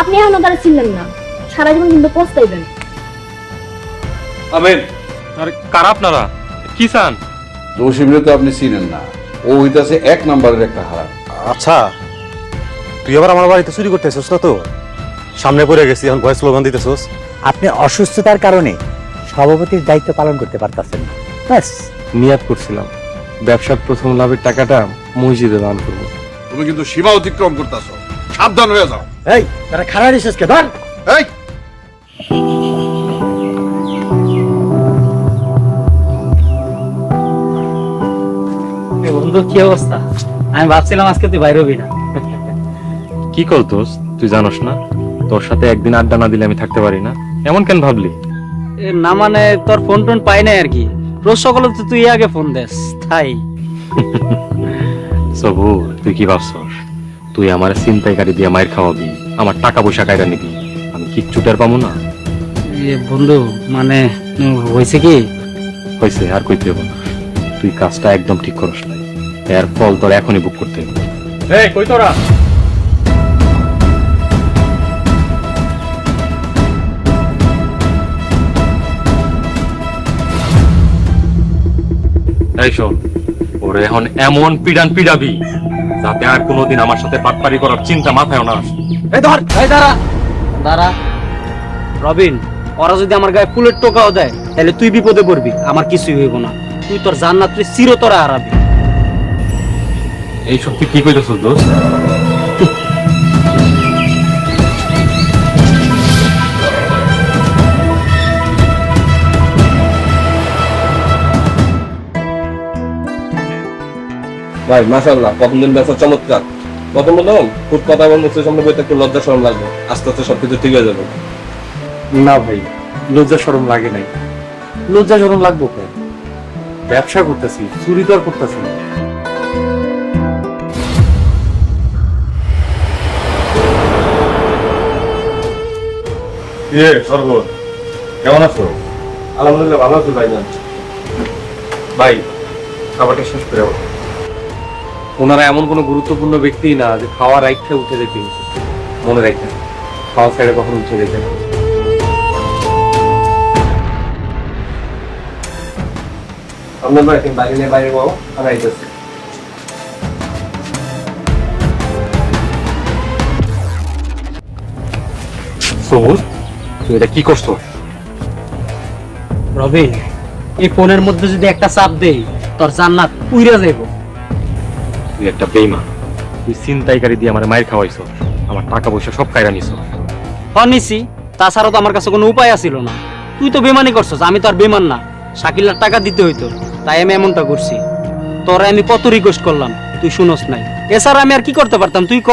আপনি এখনও তারা ছিলেন না। সারা জীবন কিন্তু পস্তাইবেন। আমেন। আরে কারা আপনারা? কি চান? জসিমরে তো আপনি চিনেন না। ও হইতাছে এক নাম্বারের একটা হারাম। আচ্ছা তুই আবার আমার বাড়িতে চুরি করতে এসেছিস না তো? সামনে পড়ে গেছি এখন ভয় স্লোগান দিতেছিস। আপনি অসুস্থতার কারণে সভাপতির দায়িত্ব পালন করতে পারতেছেন না। ব্যাস। নিয়াত করছিলাম। ব্যবসার প্রথম লাভের টাকাটা মসজিদে দান করব। তুমি কিন্তু সীমা অতিক্রম করতেছো। সাবধান হয়ে যাও। এই তারা খারাপ রিসেস কে ধর। এই! বন্ধু কি অবস্থা? আমি ভাবছিলাম আজকে তুই বাইরে হবি না। কি কর দোস্ত তুই জানোস না তোর সাথে একদিন আড্ডা না দিলে আমি থাকতে পারি না। এমন কেন ভাবলি? এ, না মানে তোর ফোন টোন পাই নাই আর কি। রোজ সকালে তো তুই আগে ফোন দেস তাই। সবু তুই কি ভাবছস? তুই আমার চিন্তাইকারী দিয়ে মায়ের খাওয়াবি আমার টাকা পয়সা কায়দা নিবি। আমি কিচ্ছু টের পাবো না। এ, বন্ধু মানে হয়েছে কি? হয়েছে আর কইতে হব না। তুই কাজটা একদম ঠিক করস নাই। এর ফল তোর এখনই বুক করতে হবে। এই কই তোরা? এই শোন ওরে এখন এমন পিডান পিডাবি যাতে আর কোনোদিন আমার সাথে পাটপারি করার চিন্তা মাথায় না আসে। এই ধর এই দাঁড়া। দাঁড়া। রবিন ওরা যদি আমার গায়ে ফুলের টোকাও দেয় তাহলে তুই বিপদে পড়বি। আমার কিছুই হইব না। তুই তোর জান্নাত তুই চিরতরে হারাবি। এই সত্যি কি কইতেছ দোস্ত? ভাই মাশাল্লাহ প্রথম দিন বেচা চমৎকার। প্রথম প্রথম খুব কথা বল মুখের সামনে বইতে একটু লজ্জা শরম লাগবে। আস্তে আস্তে সবকিছু ঠিক হয়ে যাবে। না ভাই লজ্জা শরম লাগে নাই। লজ্জা শরম লাগবো কেন? ব্যবসা করতেছি চুরি তো আর করতেছি। না ইয়ে কেমন আছো? আলহামদুলিল্লাহ ভালো আছো ভাই ভাই খাবারটা শেষ করে আবার। ওনারা এমন কোনো গুরুত্বপূর্ণ ব্যক্তি না যে খাওয়ার রাইটটা উঠে যেতে মনে রাখবেন খাওয়া সাইডে কখন উঠে যেতে তুমি বাইরে বাইরে পাবো আমি আইতেছি। সবুজ তুই এটা কি করছ? রবিন এই ফোনের মধ্যে যদি একটা চাপ দেই তোর জান্নাত উইরা যাইব। তুই একটা বেইমান। তুই চিন্তাইকারী দিয়ে আমার মায়ের খাওয়াইছ আমার টাকা পয়সা সব কায়রা নিছ। নিছি। তাছাড়া তো আমার কাছে কোনো উপায় আছিল না। তুই তো বেমানি করছস আমি তো আর বেমান না। শাকিলার টাকা দিতে হইতো তাই আমি এমনটা করছি। তোরা আমি কত রিকোয়েস্ট করলাম তুই শুনোস নাই। এছাড়া আমি আর কি করতে পারতাম তুই ক?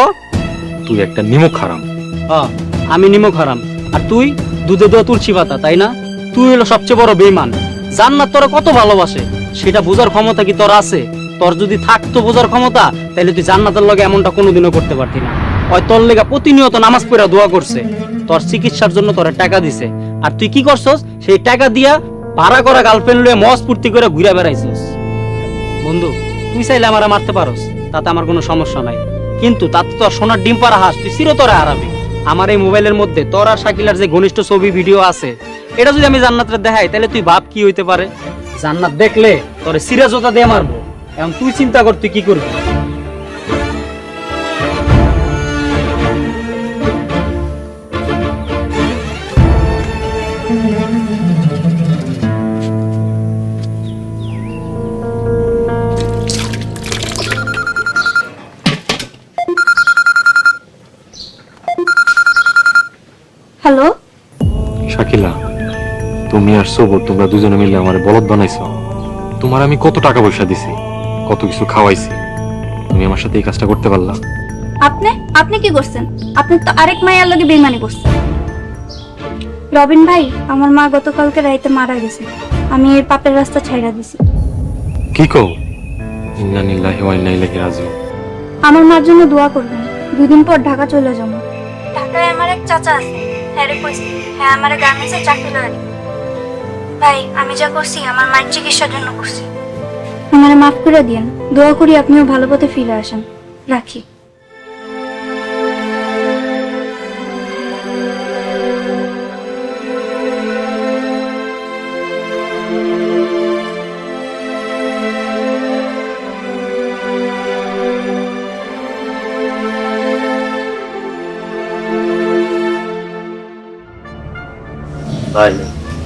তুই একটা নিমক হারাম। হ্যাঁ, আমি নিমক হারাম। আর তুই দুধে দেওয়া তুলসী পাতা তাই না? তুই হলো সবচেয়ে বড় বেইমান। জান্নাত তোরা কত ভালোবাসে সেটা বোঝার ক্ষমতা কি তোর আছে? তোর যদি থাকতো বোঝার ক্ষমতা তাহলে তুই জান্নাতের লগে এমনটা কোনোদিনও করতে পারতি না। ওই তোর লেগা প্রতিনিয়ত নামাজ পড়া দোয়া করছে। তোর চিকিৎসার জন্য তোর টাকা দিছে। আর তুই কি করছস? সেই টাকা দিয়া ভাড়া করা গার্লফ্রেন্ড লয়ে মজ ফুর্তি করে ঘুরে বেড়াইছস। বন্ধু তুই চাইলে আমার মারতে পারস, তাতে আমার কোনো সমস্যা নাই। কিন্তু তাতে তোর সোনার ডিম পাড়া হাস, তুই চিরতরে হারাবি। আমার এই মোবাইলের মধ্যে তোর আর শাকিলার যে ঘনিষ্ঠ ছবি, ভিডিও আছে, এটা যদি আমি জান্নাতের দেখাই তাহলে তুই ভাব কি হইতে পারে? জান্নাত দেখলে তোর সিরাজতা দিয়ে মারবো। এখন তুই চিন্তা কর তুই কি করবি? হ্যালো শাকিলা তুমি আর সবুজ তোমরা দুজনে মিলে আমার বলদ বানাইছো। তোমার আমি কত টাকা পয়সা দিছি? কত কিছু খাওয়াইছি। তুমি আমার সাথে এই কাজটা করতে পারলা। আপনি? আপনি কি করছেন? আপনি তো আরেক মায়ের লগে বেইমানি করছেন। রবিন ভাই আমার মা গতকালকে রাইতে মারা গেছে। আমি এই পাপের রাস্তা ছাইড়া দিছি। কি কও? ইন্না নিল্লাহি ওয়া ইন্না ইলাইহি রাজিউন। আমার মার জন্য দোয়া করবেন। দুদিন পর ঢাকা চলে যাব। ঢাকায় আমার এক চাচা আছে। হ্যাঁ রে কইছি। হ্যাঁ আমার গার্মেন্টসে চাকরি লাগে ভাই আমি যা করছি আমার মায়ের চিকিৎসার জন্য করছি। আমার মাফ করে দিন দোয়া করি আপনিও ভালো পথে ফিরে আসেন। রাখি।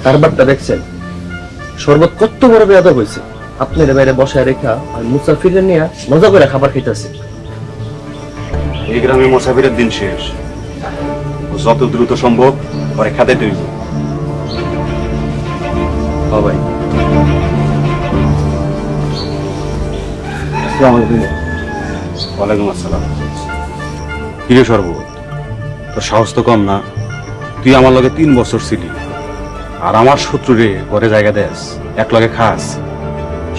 কারবারটা দেখছেন? শরবত কত বড় বেয়াদব হয়েছে। আপনার বাইরে বসায় রেখা আর মুসাফিরে নিয়ে মজা করে খাবার খাইতেছে। এই গ্রামে মোসাফিরের দিন শেষ। যত দ্রুত সম্ভব ঘরে খাতে তৈরি। ভাই। ওয়ালাইকুম আসসালাম। কিরে সর্বত তোর সাহস তো কম না। তুই আমার লগে তিন বছর ছিলি। আর আমার শত্রুরে ঘরে জায়গা দেস এক লগে খাস।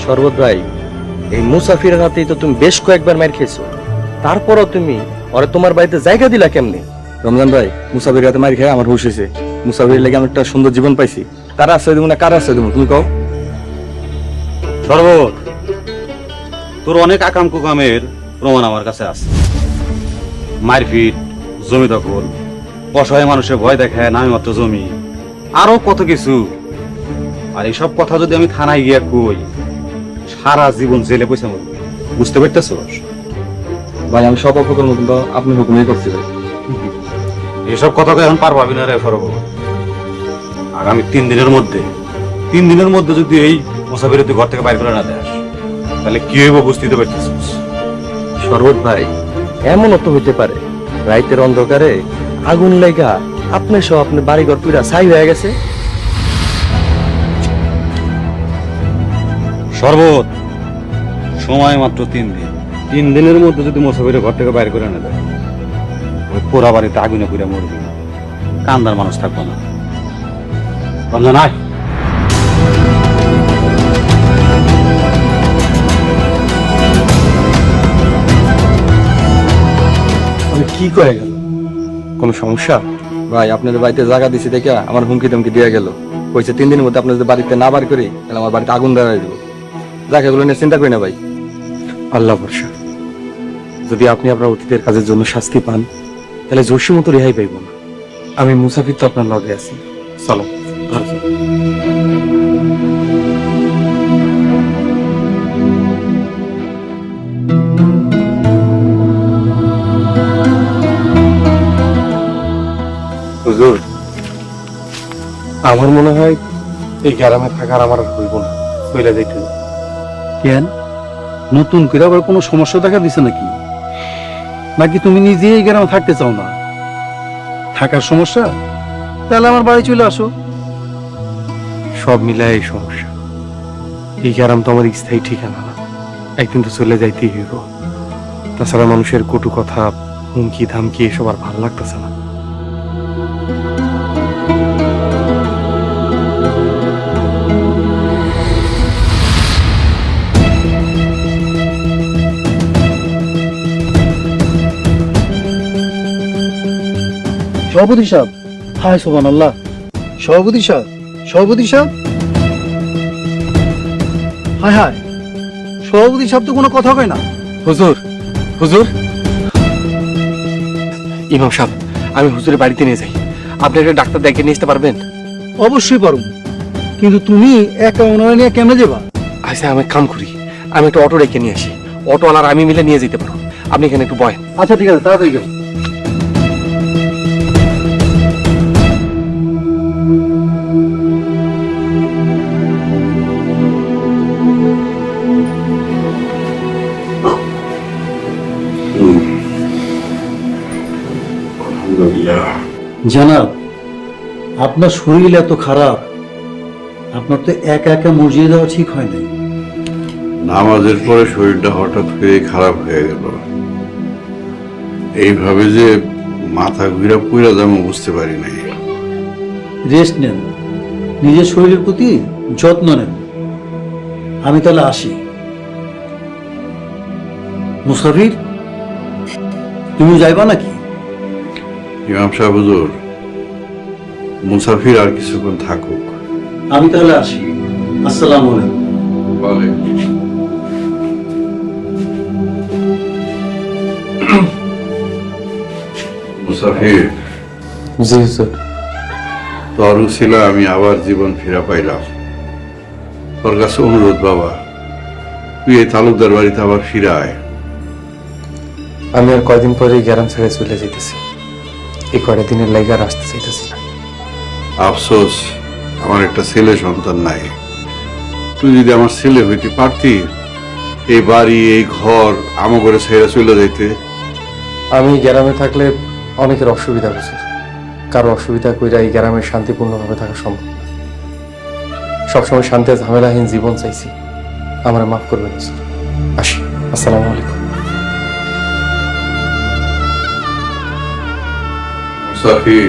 শরবত ভাই এই মুসাফিরের হাতেই তো তুমি বেশ কয়েকবার মার খেয়েছো। তারপরও তুমি ওরে তোমার বাড়িতে জায়গা দিলা কেমনে? রমজান ভাই মুসাফির হাতে মারি খেয়ে আমার হুশ হয়েছে। মুসাফির লেগে আমি একটা সুন্দর জীবন পাইছি। তার আশ্রয় দেবো না কার আশ্রয় দেবো তুমি কও। সর্বত তোর অনেক আকাম কুকামের প্রমাণ আমার কাছে আছে। মারপিট জমি দখল অসহায় মানুষের ভয় দেখায় নামে মাত্র জমি। আরও কত কিছু। আর এইসব কথা যদি আমি থানায় গিয়া কই সারা জীবন জেলে পয়সা মরবি। বুঝতে পারতেছ? ভাই আমি সব অপকর্ম কিন্তু আপনি হুকুমই করছি ভাই। এসব কথা এখন পার পাবি না রে সরব আগামী তিন দিনের মধ্যে তিন দিনের মধ্যে যদি এই মুসাফির তুই ঘর থেকে বাইর করে না দেস তাহলে কি হইব বুঝতে তো পারতেছিস শরবত ভাই এমনও তো হইতে পারে রাইতের অন্ধকারে আগুন লেগা আপনি সহ আপনার বাড়িঘর পুরা ছাই হয়ে গেছে। শরবত। সময় মাত্র তিন দিন। তিন দিনের মধ্যে যদি মুসাফির ঘর থেকে বাইর করে না দেয়। ওই পোড়া বাড়িতে আগুনে পুড়ে মরবি। কান্দার মানুষ থাকব না। রমজান আয় কি কয়ে গেল? কোনো সমস্যা? ভাই আপনাদের বাড়িতে জায়গা দিছি দেখে আমার হুমকি ধমকি দিয়ে গেল। কইছে তিন দিনের মধ্যে আপনাদের বাড়িতে না বার করি তাহলে আমার বাড়িতে আগুন ধরাই দেবো। যাক এগুলো নিয়ে চিন্তা করি না ভাই। আল্লাহ ভরসা। যদি আপনি আপনার অতীতের কাজের জন্য শাস্তি পান তাহলে জোশী মতো রেহাই পাইব না। আমি মুসাফির তো আপনার লগে আছি। চলো হুজুর। আমার মনে হয় এই গ্রামে থাকার আমার আর হইব না। চলে যাইতে। কেন? নতুন করে আবার কোনো সমস্যা দেখা দিছে নাকি? নাকি তুমি নিজেই এই গ্রামে থাকতে চাও না? থাকার সমস্যা? তাহলে আমার বাড়ি চলে আসো। সব মিলায় এই সমস্যা। এই গ্রাম তো আমার স্থায়ী ঠিকানা না। একদিন তো চলে যাইতেই হইব। তাছাড়া মানুষের কটু কথা, হুমকি, ধামকি, এসব আর ভালো লাগতেছে না। সভাপতি সাহেব? হায় সোবান আল্লাহ সভাপতি সাহেব? সভাপতি সাহেব? হায় হায়। সভাপতি সাহেব তো কোনো কথা কয় না। হুজুর হুজুর। ইমাম সাহেব আমি হুজুরের বাড়িতে নিয়ে যাই। আপনি একটা ডাক্তার দেখে নিয়ে আসতে পারবেন? অবশ্যই পারুম কিন্তু তুমি একা ওনারা নিয়ে কেমনে যাবা? আচ্ছা আমি এক কাম করি। আমি একটা অটো রেখে নিয়ে আসি। অটো আর আমি মিলে নিয়ে যেতে পারো আপনি এখানে একটু বয় আচ্ছা ঠিক আছে তাড়াতাড়ি যাও। জানাব আপনার শরীর এত খারাপ আপনার তো একা একা মসজিদে যাওয়া ঠিক হয় নাই। নামাজের পরে শরীরটা হঠাৎ করে খারাপ হয়ে গেল। এইভাবে যে মাথা ঘুরা পুরা যাব বুঝতে পারি নাই। রেস্ট নেন। নিজের শরীরের প্রতি যত্ন নেন। আমি তাহলে আসি। মুসাফির তুমি যাইবা নাকি? ইমাম সাহেব হুজুর মুসাফির আর কিছুক্ষণ থাকুক। আমি তাহলে আসি। আসসালামু আলাইকুম। মুসাফির। জি হুজুর তোর ছিল আমি আবার জীবন ফিরা পাইলাম। তোর কাছে অনুরোধ বাবা তুই এই তালুকদার বাড়িতে আবার ফিরে আয় আমি আর কয়দিন পরে গ্রাম ছেড়ে চলে যেতেছি। এই কয়টা দিনের লাইগা আসতে চাইতেছি না। আফসোস আমার একটা ছেলে সন্তান নাই। তুই যদি আমার ছেলে হইতে পারতি এই বাড়ি এই ঘর আমার ঘরে ছেড়ে চলে যাইতে। আমি গ্রামে থাকলে অনেকের অসুবিধা হচ্ছে। কারও অসুবিধা কইরা এই গ্রামে শান্তিপূর্ণভাবে থাকা সম্ভব না। সবসময় শান্তি ঝামেলাহীন জীবন চাইছি। আমার মাফ করবেন আসি আসসালামু আলাইকুম। সাফি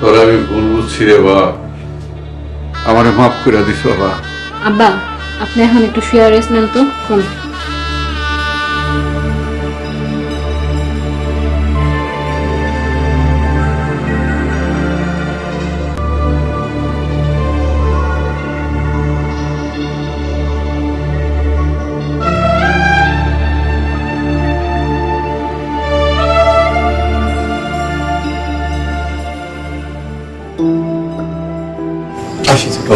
তোরা আমি ভুল বুঝছি রে বা আমারে মাফ করে দিস বাবা আব্বা, আপনি এখন একটু শুয়ে রেস্ট নেন তো কোন আসি ছোট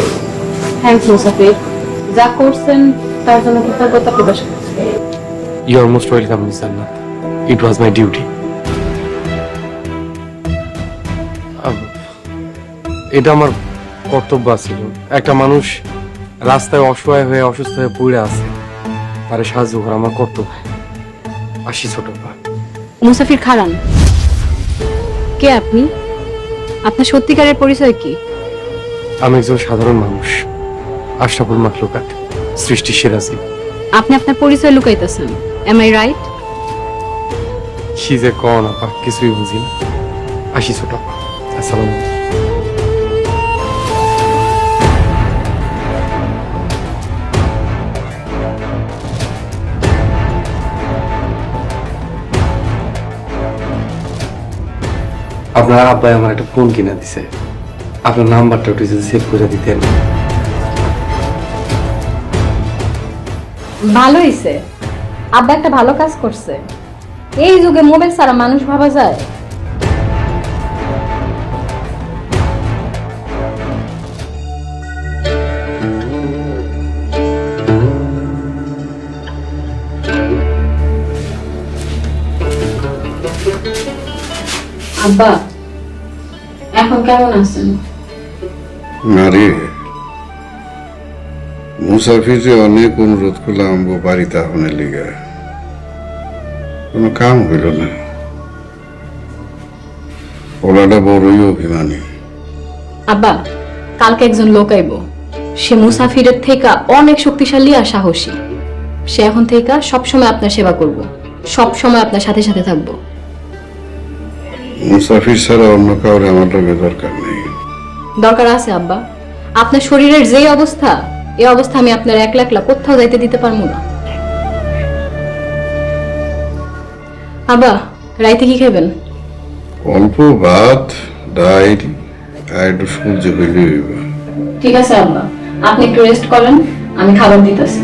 থ্যাংকস মুসাফির। যা করছেন তার জন্য কৃতজ্ঞতা প্রকাশ করছি। You are most welcome miss Jannat it was my duty এটা আমার কর্তব্য ছিল একটা মানুষ রাস্তায় অসহায় হয়ে অসুস্থ হয়ে পড়ে আছে তারে সাহায্য করা আমার কর্তব্য। আসি ছোট মুসাফির খারান কে আপনি? আপনার সত্যিকারের পরিচয় কি? আমি একজন সাধারণ মানুষ। আশরাফুল মাখলুকাত সৃষ্টি সিরাজি। আপনি আপনার পরিচয় লুকাইতেছেন। এম আই রাইট কি যে কন আপা কিছুই বুঝি না। আসি ছোট। আসসালাম আপনার আব্বাই আমার একটা ফোন কিনে দিছে। আপনার নাম্বারটা একটু যদি সেভ করে দিতেন। ভালো হইছে। আব্বা একটা ভালো কাজ করছে। এই যুগে মোবাইল ছাড়া মানুষ ভাবা যায়। আব্বা এখন কেমন আছেন? না রে মুসাফির যে অনেক অনুরোধ করলাম ও বাড়িতে আহনের লিগা। কোনো কাম হইল না। ওলাটা বড়ই অভিমানী। আব্বা কালকে একজন লোক আইব। সে মুসাফিরের থেকে অনেক শক্তিশালী আর সাহসী। সে এখন থেকে সবসময় আপনার সেবা করব। সবসময় আপনার সাথে সাথে থাকব। মুসাফির ছাড়া অন্য কাউরে আমার লোকের দরকার নেই। দরকার আছে আব্বা। আপনার শরীরের যে অবস্থা এই অবস্থা আমি আপনার একলা একলা কোথাও যাইতে দিতে পারব না। আব্বা রাইতে কি খাবেন অল্প ভাত ডাইল আর একটু সূর্য হইলে ঠিক আছে আব্বা। আপনি একটু রেস্ট করেন আমি খাবার দিতেছি।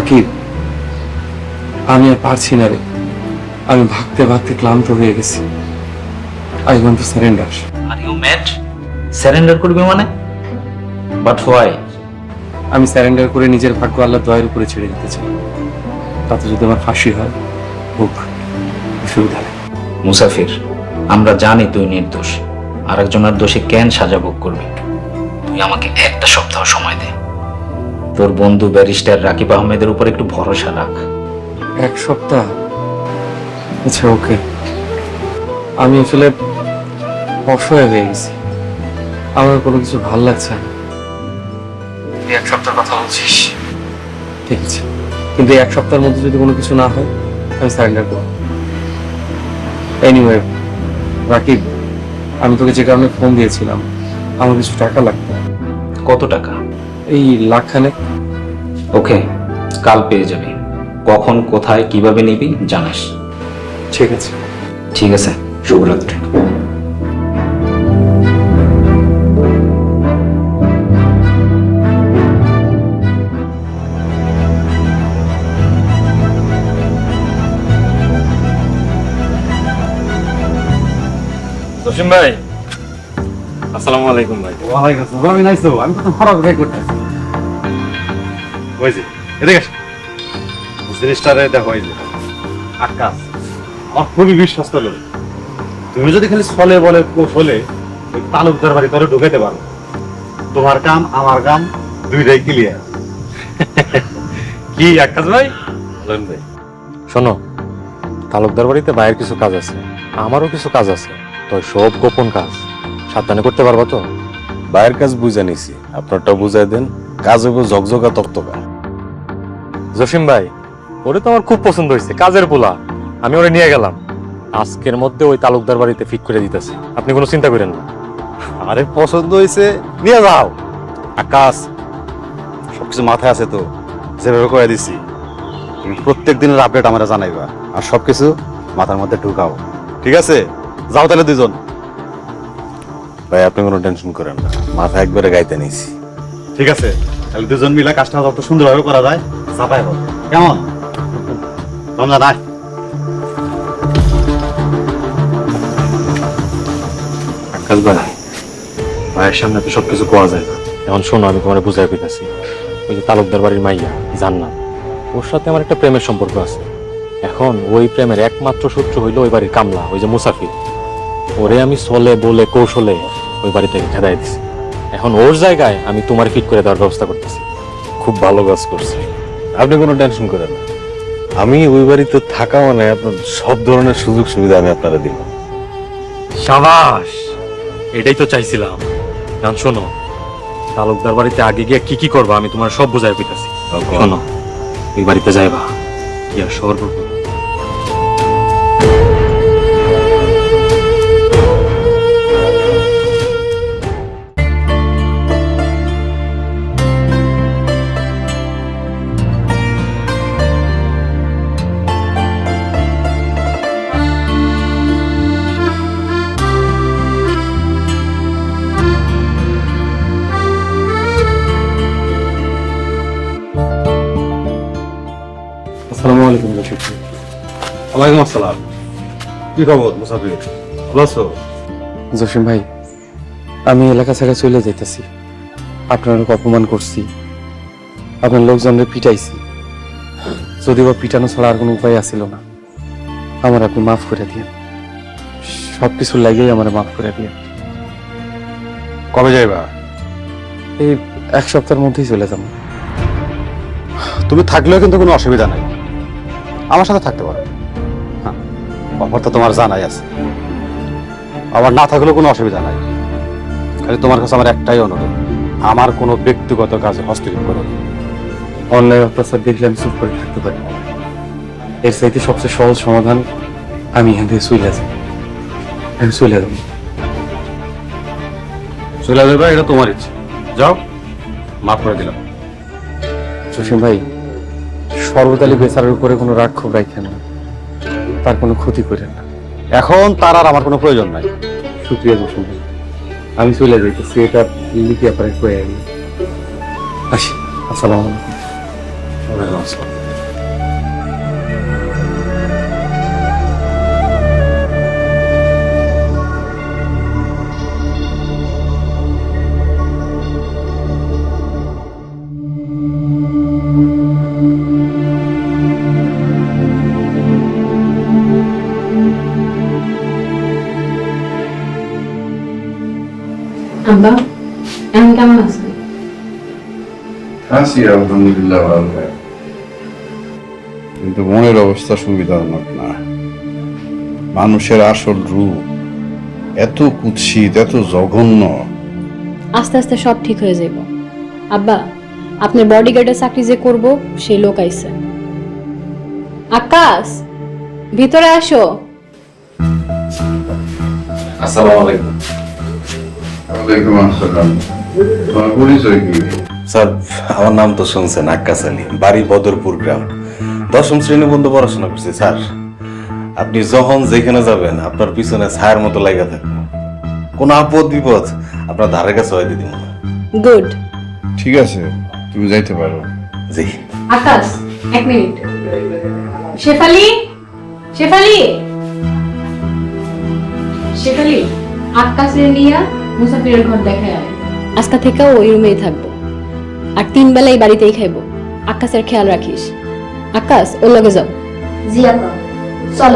রাকিব আমি আর পারছি না রে। আমি ভাগতে ভাগতে ক্লান্ত হয়ে গেছি। I want to surrender are you mad surrender করবি মানে? বাট হোয়াই আমি সারেন্ডার করে নিজের ভাগ্য আল্লাহ দয়ের উপরে ছেড়ে দিতে চাই। তাতে যদি আমার ফাঁসি হয় হোক অসুবিধা নেই মুসাফির আমরা জানি তুই নির্দোষ। আর আরেকজনের দোষে কেন সাজা ভোগ করবি? তুই আমাকে একটা সপ্তাহ সময় দে। তোর বন্ধু ব্যারিস্টার রাকিব আহমেদের উপর একটু ভরসা রাখ। এক সপ্তাহ? আচ্ছা ওকে। আমি আসলে অসহায় হয়ে গেছি। আমার কোনো কিছু ভালো লাগছে না। তুই এক সপ্তাহ কথা বলছিস? ঠিক আছে। কিন্তু এক সপ্তাহের মধ্যে যদি কোনো কিছু না হয় আমি সারেন্ডার করব। এনিওয়ে রাকিব আমি তোকে যে কারণে ফোন দিয়েছিলাম আমার কিছু টাকা লাগতো কত টাকা? এই লাখ খানেক ওকে কাল পেয়ে যাবি। কখন কোথায় কীভাবে নিবি জানাস। ঠিক আছে। ঠিক আছে শুভরাত্রি। জসিম ভাই আসসালামু আলাইকুম ভাই। ওয়ালাইকুম আসসালাম। আমি নাইছো আমি তো ফরাক ভাই করতেছি ওই যে এদিকে আসো। জিনিসটারে দেখো এই যে আকাশ। আমার খুবই বিশ্বস্ত লোক। তুমি যদি খালি ছলে বলে কৌশলে ওই তালুকদার বাড়ি তোরে ঢুকাইতে পারো। তোমার কাম আমার কাম দুইটাই ক্লিয়ার কি আকাশ ভাই? বলেন ভাই। শোনো তালুকদার বাড়িতে বাইরের কিছু কাজ আছে আমারও কিছু কাজ আছে তো সব গোপন কাজ। সাবধানে করতে পারব তো? বাইরের কাজ বুঝে নিছি। আপনারটাও বুঝাই দেন। কাজ হইব জকজকা তকতকা। জসিম ভাই ওরে তো আমার খুব পছন্দ হয়েছে কাজের পোলা। আমি ওরে নিয়ে গেলাম। আজকের মধ্যে ওই তালুকদার বাড়িতে ফিট করে দিতেছে। আপনি কোনো চিন্তা করেন না। আরে পছন্দ হয়েছে নিয়ে যাও। আকাশ সবকিছু মাথায় আছে তো যেভাবে করে দিছি। তুমি প্রত্যেক দিনের আপডেট আমরা জানাইবা। আর সবকিছু মাথার মধ্যে ঢুকাও। ঠিক আছে? যাও তাহলে দুজন। ভাই আপনি কোনো টেনশন করেন না। মাথা একবারে গাইতে নিছি। ঠিক আছে তাহলে দুজন মিলে কাজটা যত সুন্দরভাবে করা যায় চাপাই হোক। কেমন? রমজান আয়। আকাশ ভাই ভাইয়ের সামনে তো সবকিছু কোয়া যায় না। এখন শোনো আমি তোমার বুঝাই পেতেছি ওই যে তালুকদার বাড়ির মাইয়া জান্নাত। ওর সাথে আমার একটা প্রেমের সম্পর্ক আছে। এখন ওই প্রেমের একমাত্র সূত্র হইল ওই বাড়ির কামলা ওই যে মুসাফির। ওরে আমি চলে বলে কৌশলে ওই বাড়ি থেকে খেদাই দিছি। এখন ওর জায়গায় আমি তোমার ফিট করে দেওয়ার ব্যবস্থা করতেছি। খুব ভালো কাজ করছে। আপনি কোনো টেনশন করেন না। আমি ওই বাড়িতে থাকা মানে আপনার সব ধরনের সুযোগ সুবিধা আমি আপনারা দিব। সাবাস! এটাই তো চাইছিলাম। এখন শোনো তালুকদার বাড়িতে আগে গিয়ে কি কি করবা আমি তোমার সব বুঝাই পেতেছি শোনো ওই বাড়িতে যাইবা ইয়া সর্ব আসসালামু ওয়ালাইকুম আসসালাম। কি খবর মুসাফির? ভালো আছো? জসিম ভাই আমি এলাকা ছেড়ে চলে যাইতেছি। আপনার অপমান করছি। আপনার লোকজনের পিটাইছি। যদি বা পিটানো ছাড়া আর কোনো উপায় আছিল না। আমার আপনি মাফ করে দিয়ে সব কিছুর লাগেই আমার মাফ করে দিয়ে কবে যাইবা? এই এক সপ্তাহের মধ্যেই চলে যাব। তুমি থাকলেও কিন্তু কোনো অসুবিধা নাই। আমার সাথে থাকতে পারো। অফার তো তোমার জানাই আছে। আবার না থাকলেও কোনো অসুবিধা নাই। খালি তোমার কাছে আমার একটাই অনুরোধ, আমার কোনো ব্যক্তিগত কাজে হস্তক্ষেপ করো। অন্যায় অত্যাচার দেখলে আমি চুপ করে থাকতে পারি। এর চাইতে সবচেয়ে সহজ সমাধান আমি এখান থেকে চলে যাই। আমি চলে যাব। চলে যাবে এটা তোমার ইচ্ছে। যাও, মাফ করে দিলাম। জসিম ভাই সর্বতালি বেচারের উপরে কোনো রাগ ক্ষোভ রাখেন না। তার কোনো ক্ষতি করেন না। এখন তার আর আমার কোনো প্রয়োজন নাই। শুক্রিয়া বসুন আমি চলে যাইতেছি এটা লিখে আপনার কয়ে আসি, আসসালামু আলাইকুম। আসসালাম। আছি আলহামদুলিল্লাহ ভালো কিন্তু মনের অবস্থা সুবিধাজনক না। মানুষের আসল রূপ এত কুৎসিত এত জঘন্য। আস্তে আস্তে সব ঠিক হয়ে যাব। আব্বা আপনার বডিগার্ডের চাকরি যে করব সেই লোক আইছে। আকাশ ভিতরে আসো। আসসালামু আলাইকুম। ওয়ালাইকুম আসসালাম। তোমার পরিচয় কি? স্যার আমার নাম তো শুনছেন আক্কাস আলী বাড়ি বদরপুর গ্রাম। দশম শ্রেণি পর্যন্ত পড়াশোনা করছি স্যার। আপনি যখন যেখানে যাবেন আপনার পিছনে ছায়ার মতো লাগা থাকব। কোনো আপদ বিপদ আপনার ধারে কাছে হয় দিদি গুড। ঠিক আছে তুমি যাইতে পারো। জি। আকাশ এক মিনিট। শেফালি? শেফালি? শেফালি আকাশের নিয়ে মুসাফিরের ঘর দেখায় আজকা থেকে ওই রুমেই থাকব। আর তিন বেলাই বাড়িতেই খাইবো। আকাশের খেয়াল রাখিস। আকাশ ওর লগে যাও। জি আপা। চল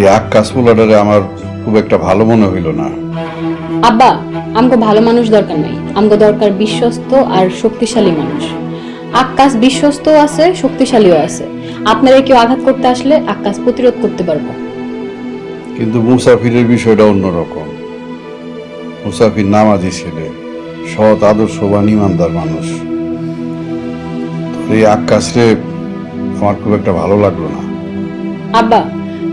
এই আকাশ পোলাটারে আমার খুব একটা ভালো মনে হইল না। আব্বা আমগো ভালো মানুষ দরকার নাই। আমগো দরকার বিশ্বস্ত আর শক্তিশালী মানুষ। আকাশ বিশ্বস্ত আছে শক্তিশালীও আছে। আপনারা কেউ আঘাত করতে আসলে আকাশ প্রতিরোধ করতে পারব। কিন্তু মুসাফিরের বিষয়টা অন্যরকম। মুসাফির নামাজি ছেলে সৎ আদর্শবান ইমানদার মানুষ। এই আকাশরে আমার খুব একটা ভালো লাগল না। আব্বা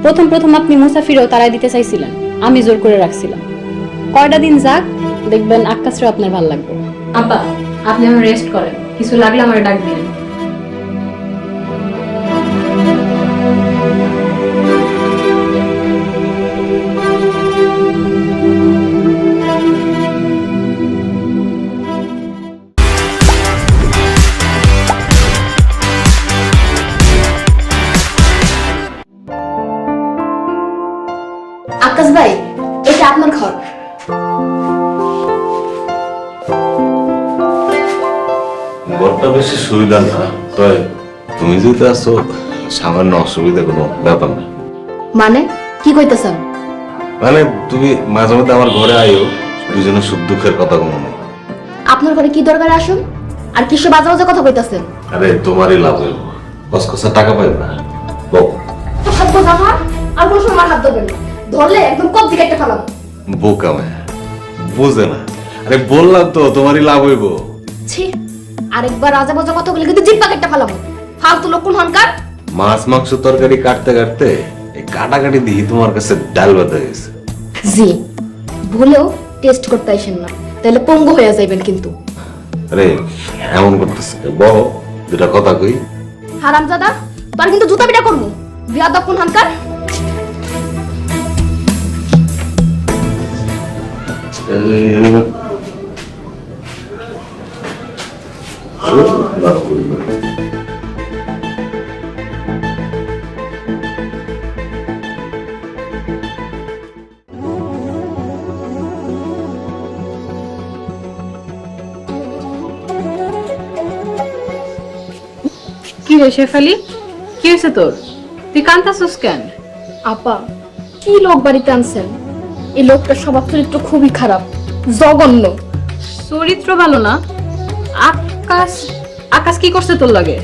প্রথম প্রথম আপনি মুসাফিরও তারাই দিতে চাইছিলেন। আমি জোর করে রাখছিলাম। কয়টা দিন যাক দেখবেন আকাশও আপনার ভালো লাগবে। আব্বা আপনি এখন রেস্ট করেন। কিছু লাগলে আমার ডাক দিন। বেশি সুবিধা না। তবে তুমি যদি আসো সামান্য অসুবিধা কোনো ব্যাপার না। মানে? কি কইতেছেন মানে তুমি মাঝে মধ্যে আমার ঘরে আইও দুজনে সুখ দুঃখের কথা কোনো নেই। আপনার ঘরে কি দরকার আসুন? আর কিসব বাজে বাজে কথা কইতাছেন? আরে তোমারই লাভ হইব। কসকসা টাকা পাইব না। বউ। তো হাত বোঝা আমার আর কোনো সময় হাত ধরবেন না। ধরলে একদম কপ দিকে একটা ফেলাম বোকা মায়া। বুঝে না। আরে বললাম তো তোমারই লাভ হইব। ছি। আরেকবার রাজা বাজা কথা বলে কিন্তু জিপ প্যাকেটটা ফেলাম ফালতু লোক কোন হনকার। মাছ মাংস তরকারি কাটতে কাটতে এই কাটাকাটি দিয়ে তোমার কাছে ডাল বাঁধা গেছে। জি ভুলেও টেস্ট করতে আইসেন না। তাহলে পঙ্গু হয়ে যাইবেন কিন্তু। আরে এমন করতেছে বহ দুটা কথা কই। হারামজাদা তোর কিন্তু জুতা পিটা করব। বিয়া দক্ষণ হানকার। কি রে শেফালি? কি হয়েছে তোর? তুই কান্তাছিস কেন? আপা কি লোক বাড়িতে আনছেন? এই লোকটার স্বভাব চরিত্র খুবই খারাপ জঘন্য। চরিত্র ভালো না? আকাশ আকাশ কি করছে তোর লাগে?